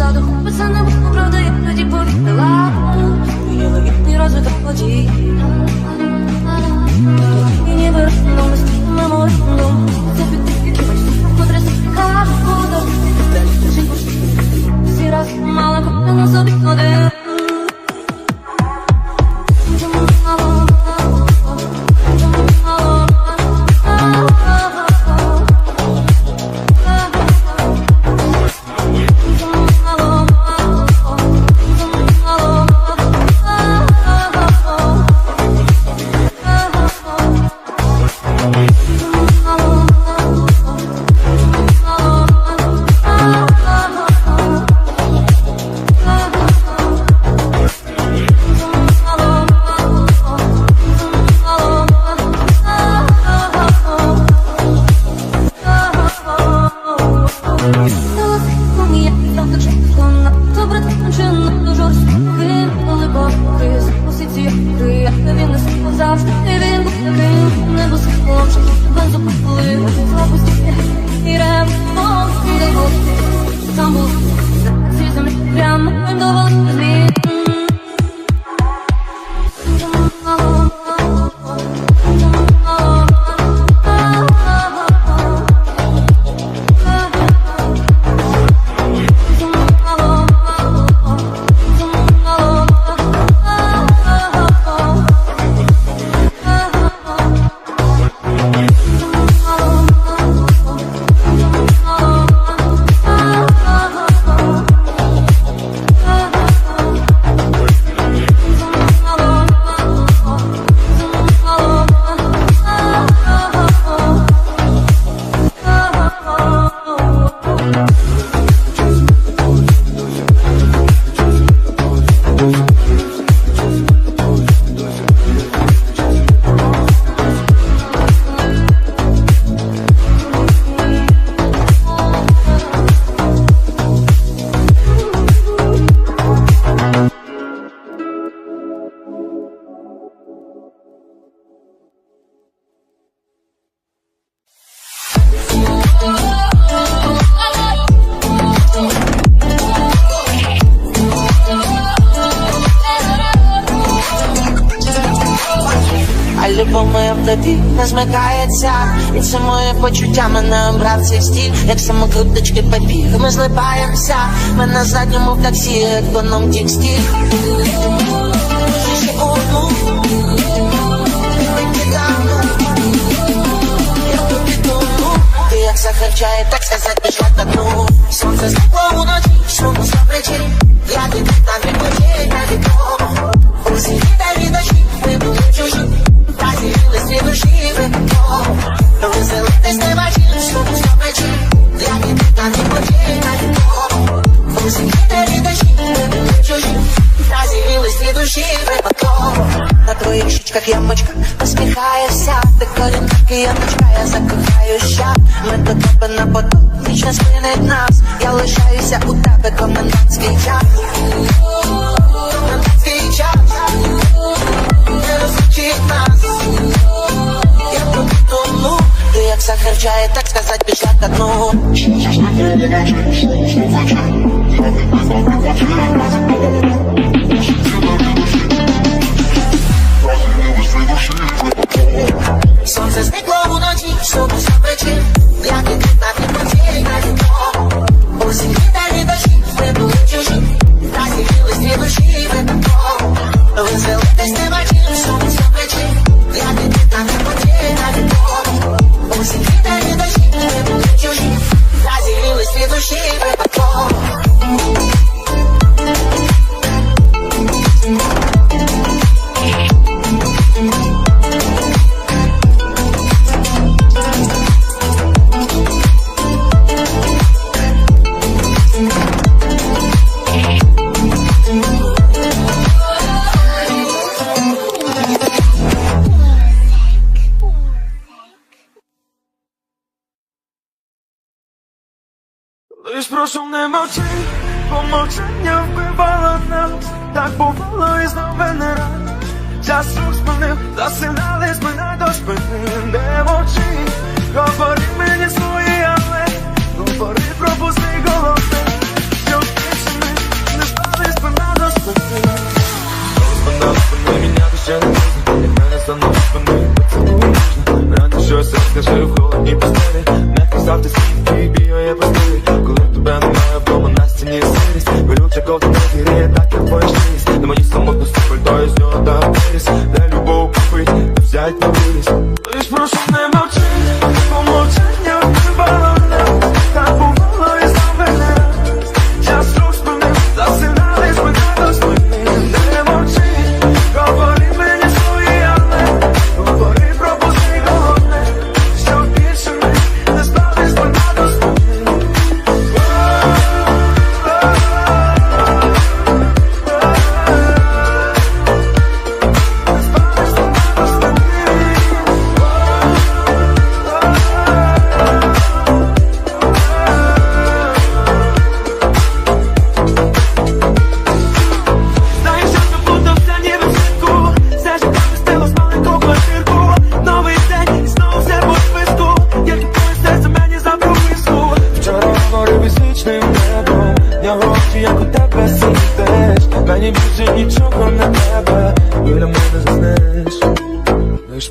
позаду Це не правда, я тоді повірила. Єловітний розвиток подій. І ніби розсунули стіна морозом це моє почуття мене обрав цей стіль Як самокруточки побіг. Ми злипаємося Ми на задньому в таксі економ текстиль Ще одну. Чай, так сказать, пішла ко дну Сонце зникло уночі, суму за плечі Я тебе на відпочинь, на відомо Усі корінки яночка, я закохаюся Ми до тебе на поток, ніч не спинить нас. Я лишаюся у тебе, комендантський час. Комендантський час. Не розлучить нас. Я тобі тону Ти як сахар чає, так сказать, пішла ко дну Сонце зникло Ze znikło unosić прошу не мовчи, бо мовчання вбивало нас, так бувало і знов не раз. Час рух спинив, засинали спина до спини, не мовчи, говори мені свої,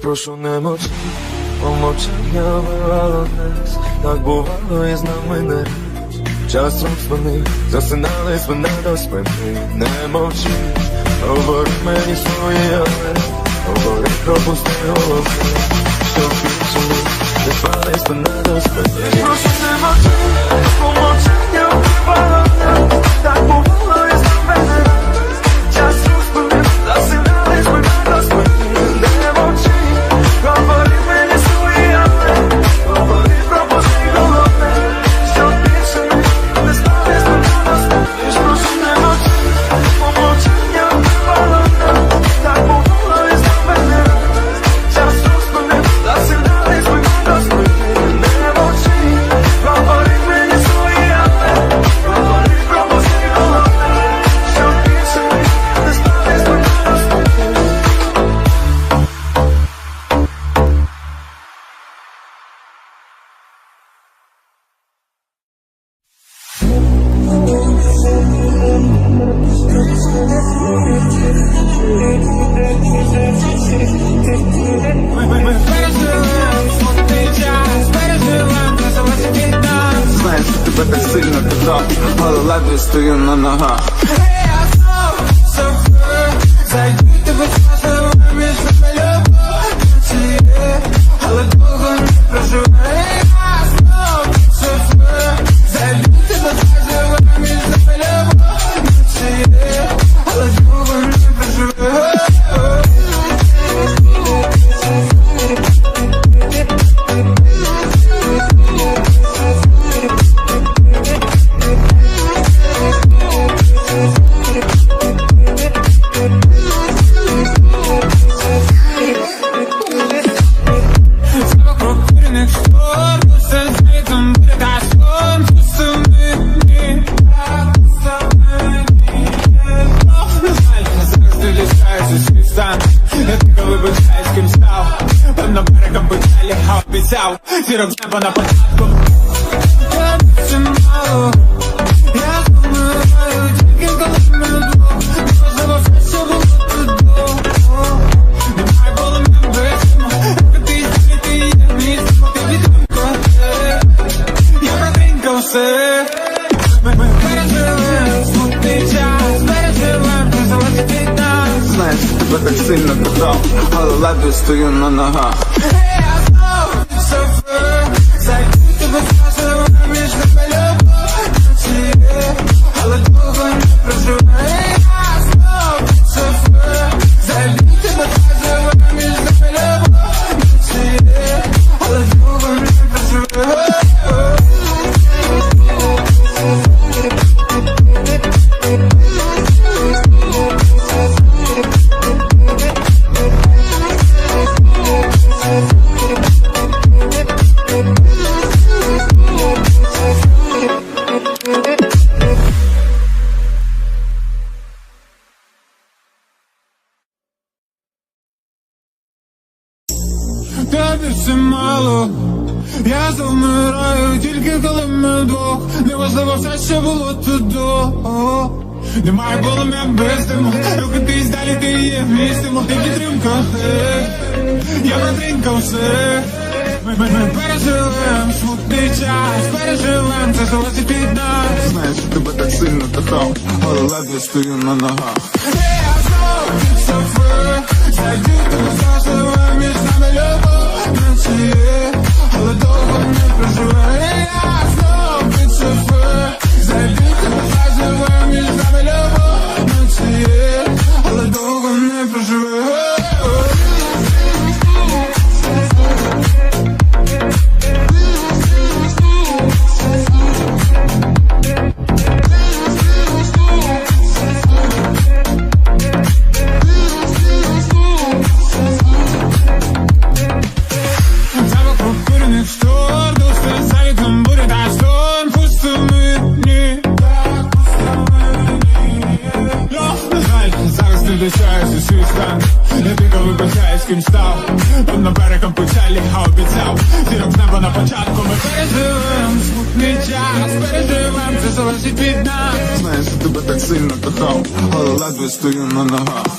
прошу не мовчи, помовчання вирвало нас, так бувало і з нами не раз. Часом спини, засинали спина до спини, не мовчи, говори мені свої, але говори про пусти голови, що більше ми не спали спина до спини. Прошу не мовчи, помовчання вирвало нас, так бувало like this to you, no, no, huh? Hey, китайским стал Там на берегом пытали, а писал Сирок с неба на подсадку Я начинал тебе так сильно казав, але ледве стою на ногах. Неважливо все, що було тут до. Немає було мем без диму Рухатись далі ти є вмістимо Ти підтримка, я витринка все ми, ми, ми переживем смутний час, переживем, це залежить під нас. Знаєш, тебе так сильно кохав, але ледве стою на ногах. Hey, I know it's so free, I down. All the lies we're still in on the heart.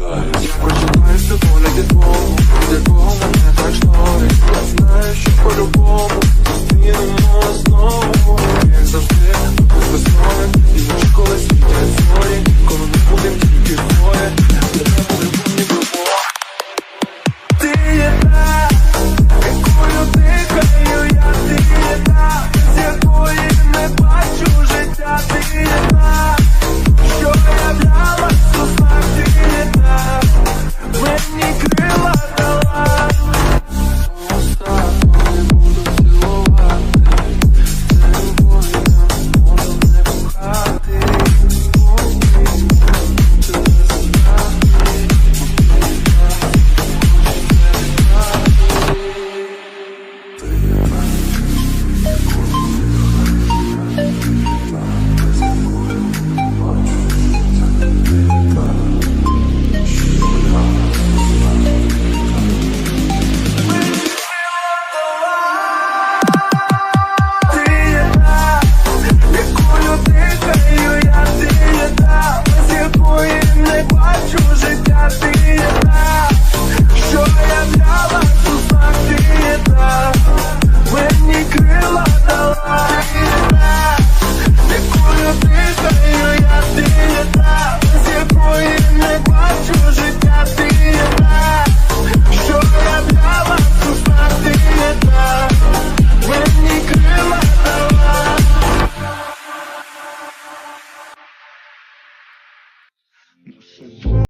Bye.